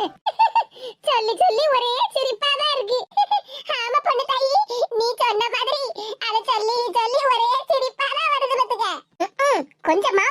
சொல்லி சொல்லி ஒரே சிரிப்பா தான் இருக்கு. ஆமா பொண்ணு தாயி நீ சொன்ன மாதிரி. அத சொல்லி சொல்லி ஒரே சிரிப்பா தான் வருது பாத்துக்க கொஞ்சமா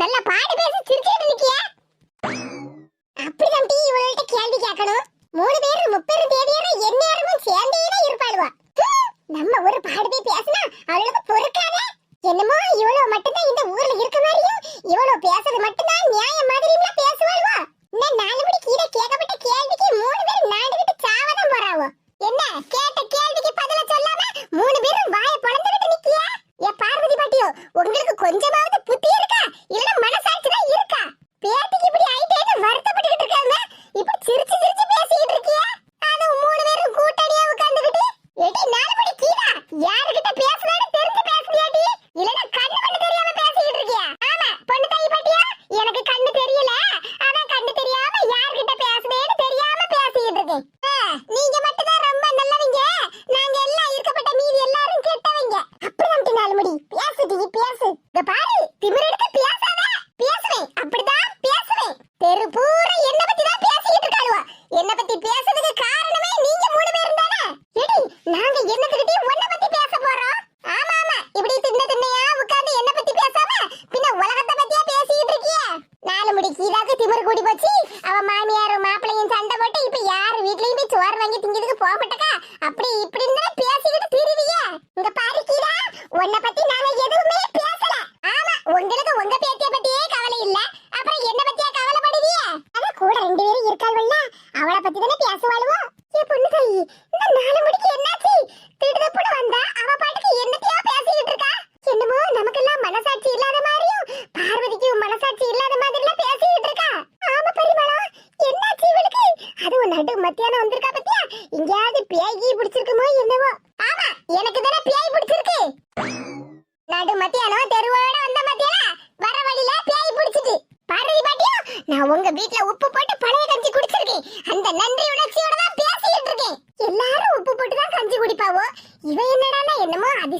நல்லா பாடி பேசி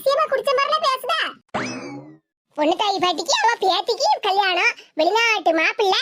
அதிசயமா குடிச்ச மாதிரிலாம் பேசுதா? பொண்ணு தாய் பாட்டிக்கு அவ பேத்திக்கு கல்யாணம். வெளிநாட்டு மாப்பிள்ளை.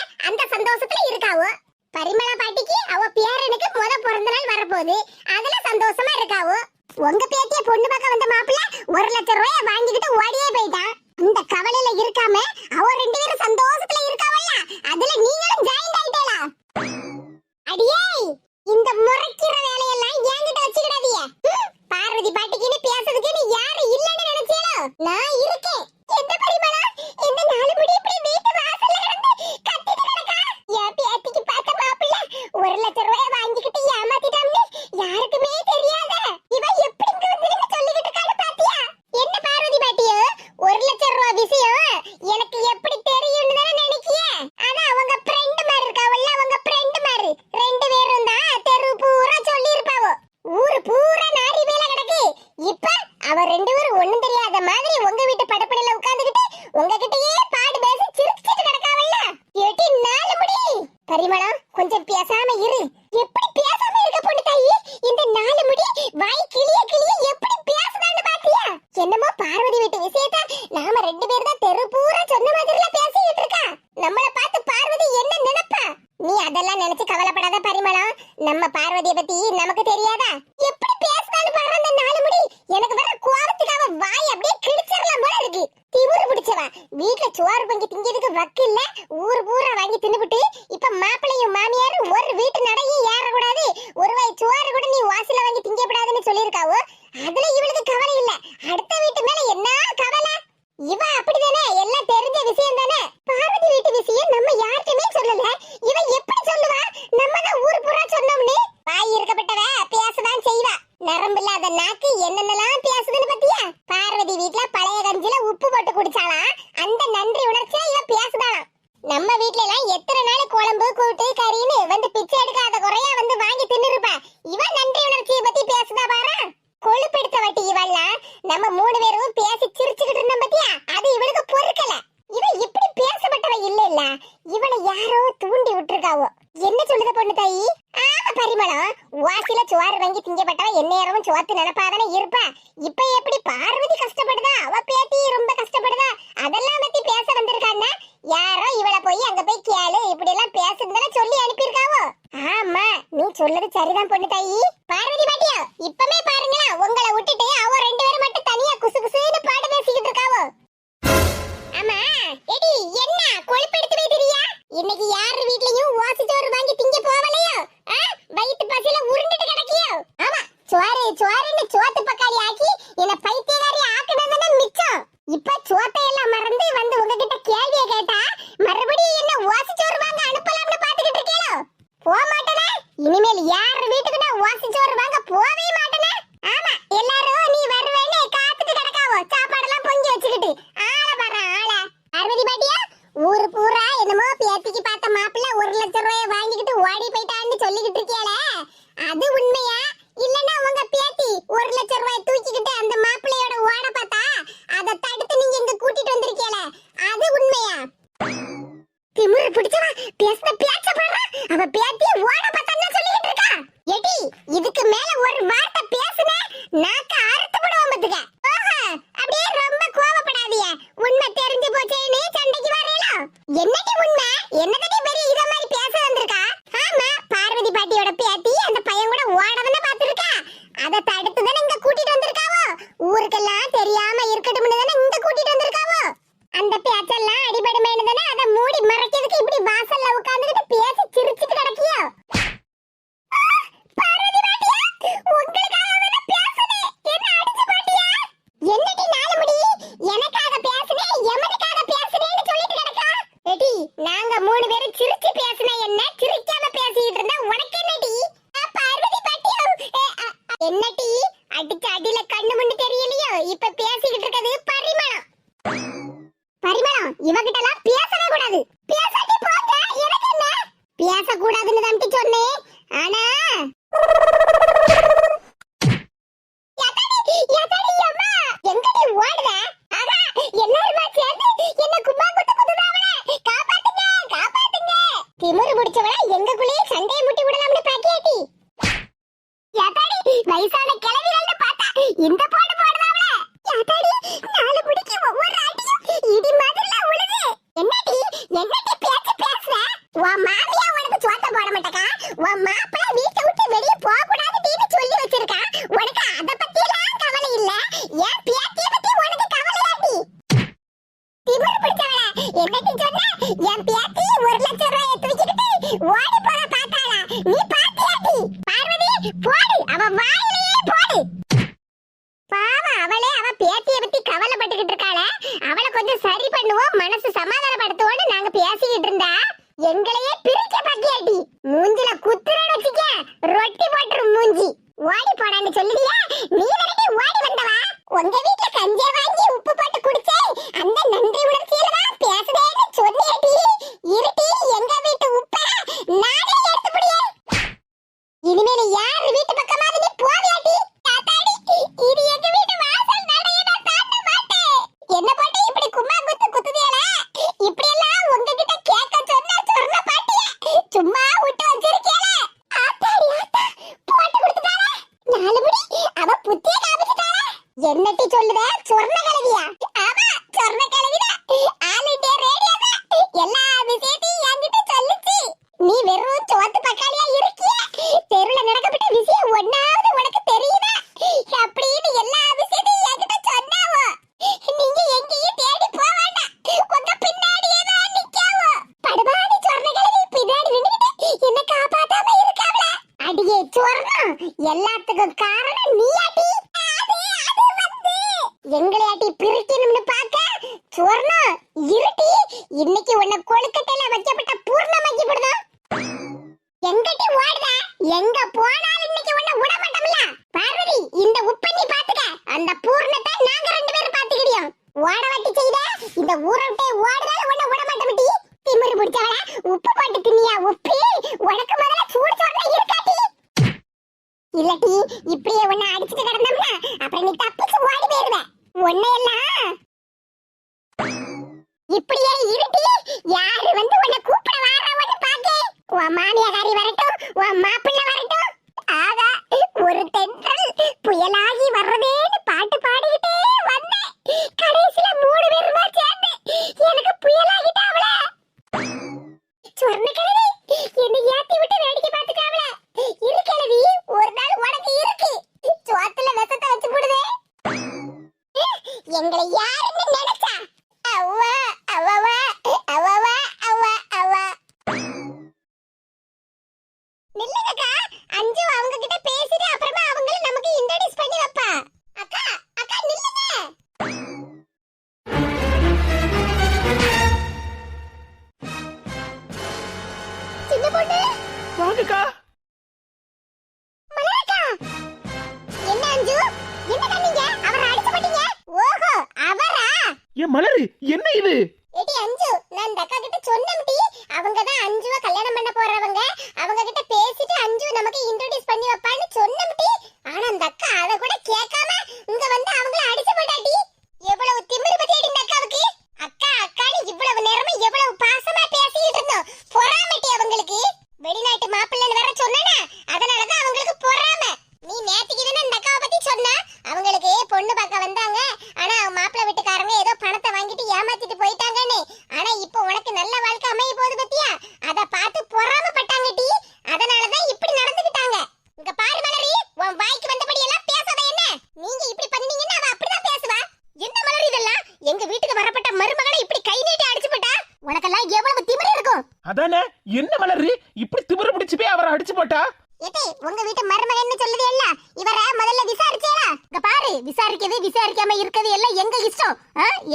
அதெல்லாம் நினைச்சு கவலைப்படாத பரிமளம். நம்ம பார்வதியை பத்தி நமக்கு தெரியாது. போட்டு குடிச்சாலாம் அந்த நன்றி உணர்ச்சியா இவன் பேசுதாளாம் நம்ம வீட்ல எல்லாம் எத்தனை நாள் குழம்பு கூட்டு திமிரு முடிச்சவனா எங்கக்குள்ளேயே சண்டையை முட்டி விடலாம்னு பாக்கியாட்டி யாத்தாடி வயசான கிளவிகள்னு பார்த்தா இந்த பாட்டு பாடுறாங்களே யாத்தாடி நாலு முடிக்கு ஒவ்வொரு ஆட்டியும் இடிமா சமாதானப்படுத்துவோன்னு நாங்க பேசிக்கிட்டு இருந்தா எங்களையே பிரிக்க அவங்க கிட்ட பேசிட்டு அஞ்சு நமக்கு இன்ட்ரோடியூஸ் பண்ணி வைப்பான்னு சொன்ன அதானே? என்ன மலரு இப்படி திமிர பிடிச்சு போய் அவரை அடிச்சு போட்டா? ஏட்டி உங்க வீட்டு மருமகன் சொல்லுது என்ன இவர முதல்ல விசாரிச்சேடா இங்க பாரு விசாரிக்கிறது விசாரிக்காம இருக்கிறது எல்லாம் எங்க இஷ்டம்?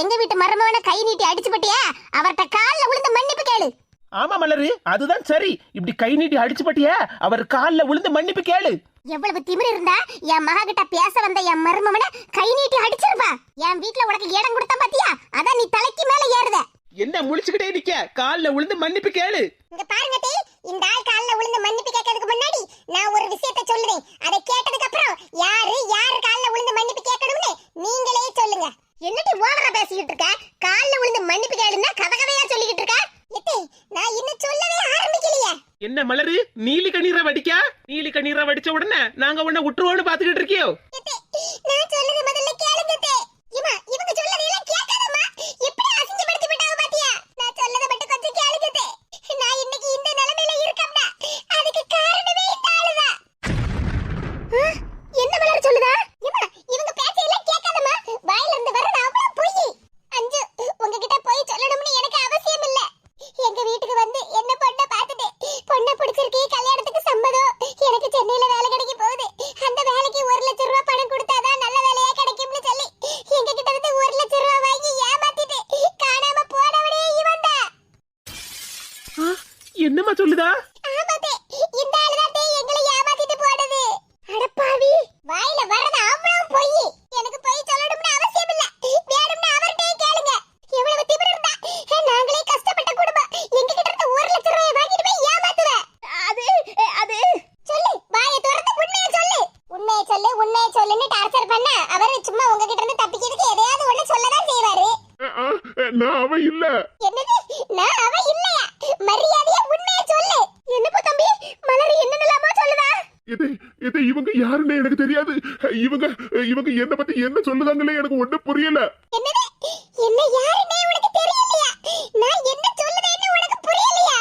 எங்க வீட்டு மருமகனை கை நீட்டி அடிச்சு பட்டியா? அவர்ட்ட கால்ல விழுந்து மன்னிப்பு கேளு. ஆமா மலரு அதுதான் சரி. இப்படி கை நீட்டி அடிச்சு பட்டியா? அவர் கால்ல விழுந்து மன்னிப்பு கேளு. எவ்வளவு திமிர் இருந்தா என் மகா கிட்ட பேச வந்த என் மருமகனை கை நீட்டி அடிச்சிருப்பா. என் வீட்டுல உனக்கு இடம் கொடுத்தா பாத்தியா? அதான் நீ தலைக்கு மேல ஏறுத. என்ன முழிச்சுக்கிட்டே நிக்க? காலில் விழுந்து மன்னிப்பு கேளு. இங்க பாருங்க டேய் இந்த ஆள் கால்ல விழுந்து மன்னிப்பு கேட்கிறதுக்கு முன்னாடி நான் ஒரு விஷயத்த சொல்லுறேன். அதை கேட்டதுக்கு அப்புறம் யாரு யாரு காலில் விழுந்து மன்னிப்பு கேட்கணும்னு நீங்களே சொல்லுங்க. என்னடி ஓவரா பேசிக்கிட்டு இருக்க? காலில் விழுந்து மன்னிப்பு கேளுன்னா கதை கதையா சொல்லிக்கிட்டு இருக்க? எத்தே நான் இன்னும் சொல்லவே ஆரம்பிக்கலையே. என்ன மலரு? நீலி கண்ணீரை வடிக்க? நீலி கண்ணீரை வடிச்ச உடனே நாங்க உன்னை விட்டுருவோம்னு பாத்துக்கிட்டு இருக்கியோ? 兄弟啊！இவங்க இவங்க என்ன பத்தி என்ன சொல்லுதாங்களே எனக்கு ஒண்ணும் புரியல. என்ன யாருன்னே உனக்கு உனக்கு புரியலையா?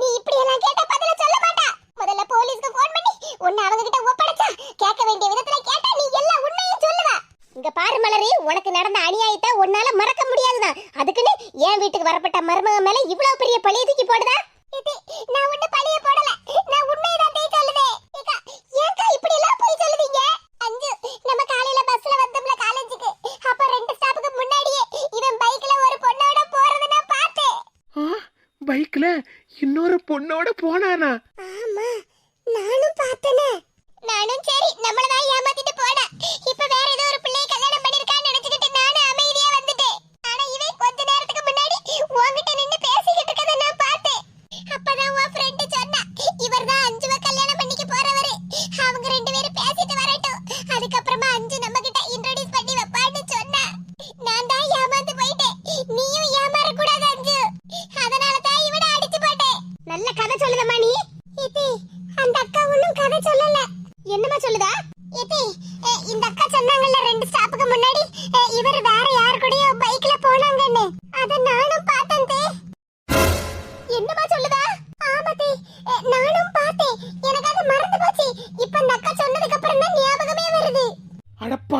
நீ இப்படி எல்லாம் கேட்ட பதில சொல்ல மாட்டா. முதல்ல போலீஸ்க்கு பண்ணி உன்னை அவங்க ஒப்படைச்சா கேட்க வேண்டிய விதத்துல கேட்டா நீ எல்லா உண்மையும் சொல்லுவ. இங்க பாரு உனக்கு நடந்த அநியாயத்தை உன்னால மறக்க முடியாதுதான். அதுக்குன்னு என் வீட்டுக்கு வரப்பட்ட மருமக மேல இவ்வளவு பெரிய பழைய தூக்கி போட்டு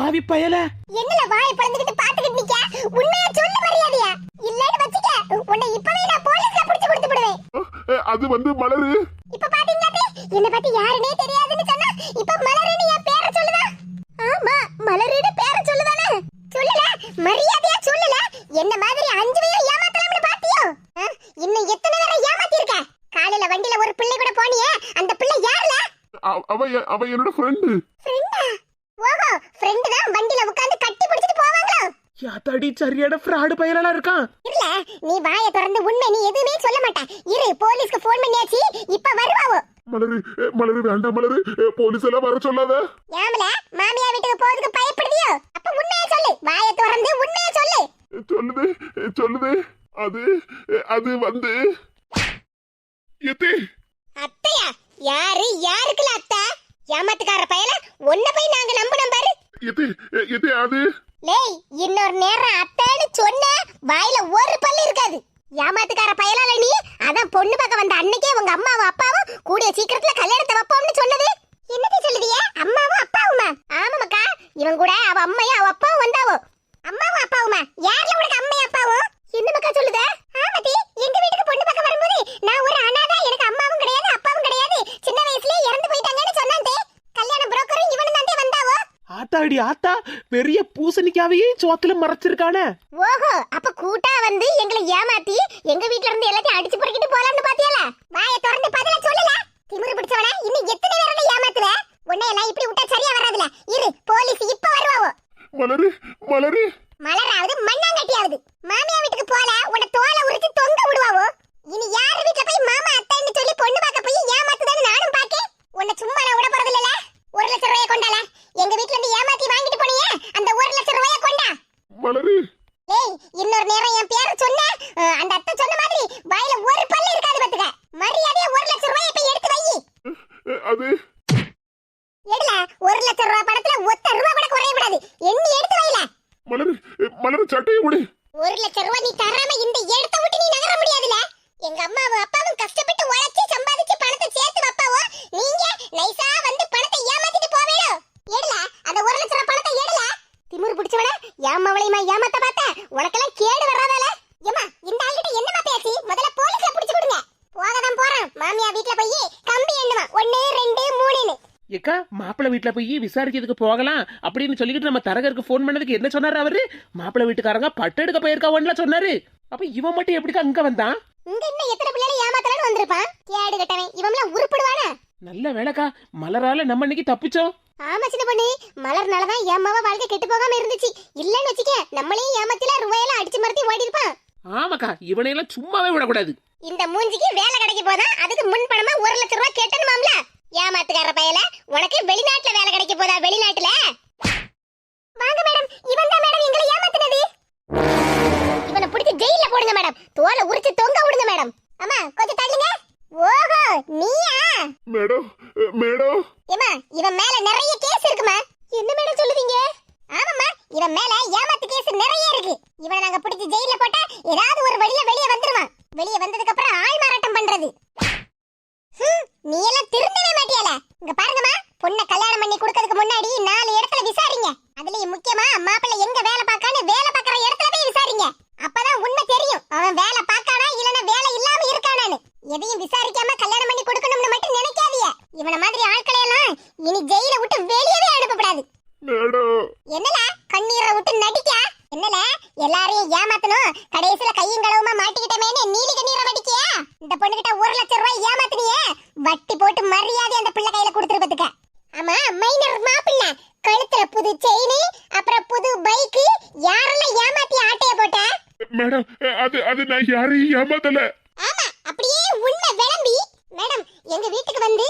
பாவி பயல. என்னல வாய் பறந்துகிட்டு பாத்துக்கிட்டு நிக்க? உண்மையா சொல்லு மரியாதையா? இல்லன்னு வச்சுக்க உன்னை இப்பவே நான் போலீஸ்ல புடிச்சு கொடுத்து விடுவேன். அது வந்து மலரு. இப்ப பாத்தீங்களா? என்ன பத்தி யாருனே தெரியாதுன்னு சொன்னா இப்ப மலருன்னு என் பேரை சொல்லுதா? ஆமா மலருன்னு பேரை சொல்லுதானே? சொல்லல மரியாதையா சொல்லல. என்ன மாதிரி அஞ்சு பேரும் ஏமாத்தலாம்னு பாத்தியோ? ஆ? இன்னும் எத்தனை பேரை ஏமாத்தி இருக்க காலையில வண்டியில ஒரு பிள்ளை கூட போனியே அந்த பிள்ளை யாருல? அவ- அவ என்னோட ஃப்ரெண்டா ஓஹோ ஃப்ரெண்டு தான் வண்டியில உட்கார்ந்து கட்டி பிடிச்சிட்டு போவாங்களோ யாத்தாடி சரியான ஃப்ராடு பயலா இருக்கான் இல்ல நீ வாய திறந்து உண்மை நீ எதுவுமே சொல்ல மாட்ட. இரு போலீஸ்க்கு ஃபோன் பண்ணியாச்சு இப்ப வருவாவோ. மலரு மலரு வேண்டாம் மலரு போலீஸ் எல்லாம் வர சொல்லாத. ஏமல மாமியா வீட்டுக்கு போறதுக்கு பயப்படுவியோ அப்ப உண்மையை சொல்லு. வாய திறந்து உண்மையை சொல்லு. சொல்லுது சொல்லுது. அது அது வந்து. எத்தே. அத்தையா யாரு யாருக்குல அத்தை? ஏமாத்துக்கார பயல ஒன்ன போய் நாங்க நம்பணும் பாரு. எத்தே அஹ், எத்தே அது. லேய் இன்னொரு நேரம் அத்தைன்னு சொன்ன வாயில ஒரு பல்லு இருக்காது. ஏமாத்துக்கார பயலால நீ அதான் பொண்ணு பார்க்க வந்த அன்னைக்கே உங்க அம்மாவும் அப்பாவும் கூடிய சீக்கிரத்துல கல்யாணத்தை வைப்போம்னு சொன்னது. என்னது சொல்லுதியே? அம்மாவும் அப்பாவுமா? ஆமாமாக்கா இவன் கூட அவ அம்மையும் அவ அப்பாவும் வந்தாவோ? அம்மாவும் அப்பாவுமா யார்ல உனக்கு அம்மையும் அப்பாவும் என்ன மக்கா சொல்லுத ஆமாடி எங்க வீட்டுக்கு பொண்ணு பார்க்க வரும்போது நான் ஒரு அனாதை எனக்கு அம்மாவும் கிடையாது அப்பாவும் கிடையாது சின்ன வயசுலயே இறந்து போயிட்டாங்கன்னு சொன்னான் கல்யாண புரோக்கரும் இவனும் தான் வந்தாவோ ஆத்தாடி ஆத்தா பெரிய பூசணிக்காவையே சோத்துல மறைச்சிருக்கானே. ஓஹோ அப்ப கூட்டா வந்து எங்களை ஏமாத்தி எங்க வீட்ல இருந்து எல்லாத்தையும் அடிச்சு பொறுக்கிட்டு போலாம்னு பாத்தியால வாய திறந்து பதில சொல்லல திமிரு பிடிச்சவன இன்னும் எத்தனை பேரோட ஏமாத்துவ உன்னை எல்லாம் இப்படி விட்டா சரியா வராதுல இரு போலீஸ் இப்ப வருவாவோ மலரு மலரு மலராவது மண்ணாங்கட்டியாவது மாமியா வீட்டுக்கு போல உன்னை தோலை உரிச்சு தொங்க விடுவாவோ இனி யார் வீட்ல போய் மாமா அத்தைன்னு சொல்லி பொண்ணு பார்க்க போய் ஏமாத்துதான்னு நானும் பாக்கேன் உன்னை சும்மா நான் விட போறது இல்லல ஒரு லட்சம் ரூபாய கொண்டால எங்க வீட்ல இருந்து ஏமாத்தி வாங்கிட்டு போனியே அந்த ஒரு லட்சம் ரூபாய கொண்டா மலரு ஏய் இன்னொரு நேரம் என் பேரை சொன்ன அஹ், அந்த அத்தை சொன்ன மாதிரி வாயில ஒரு பல்லு இருக்காது பாத்துக்க மரியாதையா ஒரு லட்சம் ரூபாய் இப்ப எடுத்து வை அஹ், அது எடுல ஒரு லட்சம் ரூபாய் பணத்துல ஒத்த ரூபாய் கூட குறைய கூடாது எண்ணி எடுத்து வைல மலரு அஹ், மலரு சட்டையை விடு ஒரு லட்சம் ரூபாய் நீ தராம இந்த இடத்த விட்டு நீ நகர முடியாதுல எங்க அம்மாவும் அப்பாவும் கஷ்டப்பட்டு உழைச்சி சம்பாதிச்சு பணத்தை சேர்த்து வைப்பாவோ நீங்க நைசா வந்து பணத்தை ஏமாத்திட்டு போவேடோ எடுல அந்த ஒரு லட்சம் ரூபாய் பணத்தை எடுல திமிரு பிடிச்சவன ஏமாவளையுமா ஏமாத்த பார்த்த உனக்கெல்லாம் கேடு வராதால ஏமா இந்த ஆள்கிட்ட என்னமா பேசி முதல்ல போலீஸ்ல பிடிச்சு கொடுங்க போகதான் போறான் மாமியா வீட்ல போய் கம்பி எண்ணுமா ஒன்னு ரெண்டு மூணுன்னு ஏக்கா மாப்பிள்ளை வீட்டுல போய் விசாரிக்கிறதுக்கு போகலாம் அப்படின்னு சொல்லிக்கிட்டு நம்ம தரகருக்கு ஃபோன் பண்ணதுக்கு என்ன சொன்னாரு அவரு? மாப்பிள்ளை வீட்டுக்காரங்க பட்டு எடுக்க போயிருக்காவன்ல சொன்னாரு. அப்ப இவன் மட்டும் எப்படிக்கா அங்க வந்தான் இங்க இன்னும் எத்தனை பிள்ளைகளை ஏமாத்தலான்னு வந்திருப்பான்? கேடு கட்டவன் இவன்லாம் உருப்படுவானா? நல்ல வேலைக்கா மலரால நம்ம இன்னைக்கு தப்பிச்சோம். ஆமா சின்ன பொண்ணு மலர்னாலதான் என் மாவ வாழ்க்கை கெட்டு போகாம இருந்துச்சு. இல்லன்னு வச்சுக்க நம்மளையும் ஏமாத்தில ரூபாயெல்லாம் அடிச்சு மறுத்தி ஓடி இருப்பான் ஆமாக்கா இவனையெல்லாம் சும்மாவே விடக்கூடாது. இந்த மூஞ்சிக்கு வேலை கிடைக்க போதா? அதுக்கு முன் பணமா ஒரு லட்சம் ரூபாய் கேட்டணுமாம்ல? ஏமாத்துக்கார பயல? உனக்கு வெளிநாட்டுல வேலை கிடைக்க போதா? வெளிநாட்டுல? வாங்க மேடம். இவன் தான் மேடம் எங்களை ஏமாத்துனது. இவனை பிடிச்சு ஜெயில போடுங்க மேடம். தோலை உரிச்சு தொங்க விடுங்க மேடம். அம்மா கொஞ்சம் தள்ளுங்க. ஓஹோ நீயா? Madam madam. ஏமா இவன் மேல நிறைய கேஸ் இருக்குமா என்ன மேடம் சொல்லுவீங்க ஆமாம்மா இவன் மேல ஏமாத்து கேஸ் நிறைய இருக்கு இவனை நாங்க பிடிச்சு ஜெயில போட்டா ஏதாவது ஒரு வழியில வெளிய வந்துருவான் வெளிய வந்ததுக்கு அப்புறம் ஆள் மாறாட்டம் பண்றது ஹம், நீ எல்லாம் திருந்தவே மாட்டியால இங்க பாருங்கம்மா பொண்ணை கல்யாணம் பண்ணி கொடுக்கறதுக்கு முன்னாடி நாலு இடத்துல விசாரிங்க அதுலயும் முக்கியமா மாப்பிள்ளை எங்க வேலை பார்க்கான்னு வேலை பார்க்கற இடத்துல போய் விசாரிங்க அப்பதான் உண்மை தெரியும் அவன் வேலை பார்க்கானா இல்லனா வேலை இல்லாம இருக்கானான்னு எதையும் விசாரிக்காம கல்யாணம் பண்ணி கொடுக்கணும்னு மட்டும் நினைக்காதீங்க இவன மாதிரி ஆட்களை எல்லாம் இனி ஜெயில விட்டு வெளியவே அனுப்பக்கூடாது மேடம் என்னல கண்ணீரை விட்டு நடிக்க என்னல எல்லாரையும் ஏமாத்தணும் கடைசியில கையும் களவுமா மாட்டிக்கிட்டமேனு நீலி கண்ணீரை வடிக்கியா இந்த பொண்ணுகிட்ட ஒரு லட்சம் ரூபாய் ஏமாத்தினியே? வட்டி போட்டு மரியாதை அந்த பிள்ளை கையில கொடுத்துரு பாத்துக்க. ஆமா மைனர் மாப்பிள்ள. கழுத்துல புது செயின் அப்புறம் புது பைக் யாரெல்லாம் ஏமாத்தி ஆட்டைய போட்ட? மேடம் அது அது நான் யாரையும் ஏமாத்தல. ஆமா அப்படியே உண்மை விளம்பி. மேடம் எங்க வீட்டுக்கு வந்து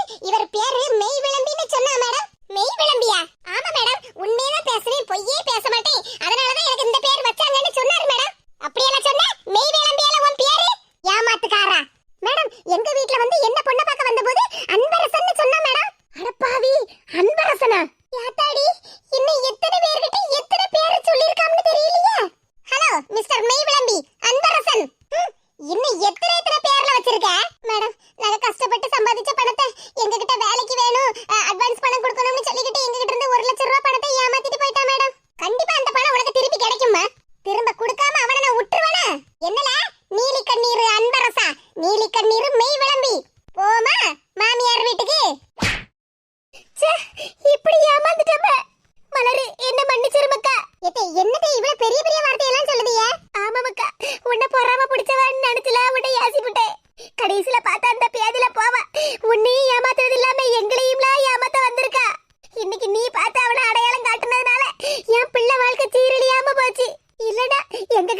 போச்சு இல்லடா எங்க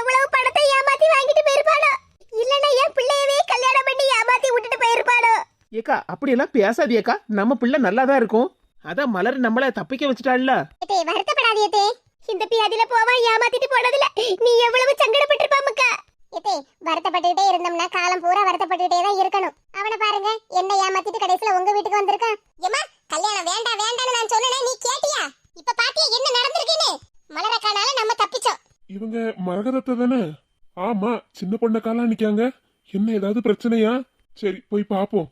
எவ்வளவு பணத்தை ஏமாத்தி வாங்கிட்டு போயிருப்பானோ இல்லனா என் பிள்ளையவே கல்யாணம் பண்ணி ஏமாத்தி விட்டுட்டு போயிருப்பானோ ஏக்கா அப்படியெல்லாம் பேசாதியக்கா நம்ம பிள்ளை நல்லா தான் இருக்கும். அதான் மலர் நம்மள தப்பிக்க வச்சுட்டாள்ல. தே வருத்தப்படாதே தே இந்த பியாதில போவா ஏமாத்திட்டு போனதுல நீ எவ்வளவு சங்கடப்பட்டிருப்பா மக்கா ஏதே வருத்தப்பட்டுட்டே இருந்தோம்னா காலம் பூரா வருத்தப்பட்டுட்டே தான் இருக்கணும். அவனை பாருங்க என்ன ஏமாத்திட்டு கடைசியில உங்க வீட்டுக்கு வந்திருக்கான் ஏமா கல்யாணம் வேண்டாம். நீங்க மரகதத்தை தானே? ஆமா சின்ன பொண்ண காலா நிக்காங்க. என்ன ஏதாவது பிரச்சனையா? சரி போய் பாப்போம்.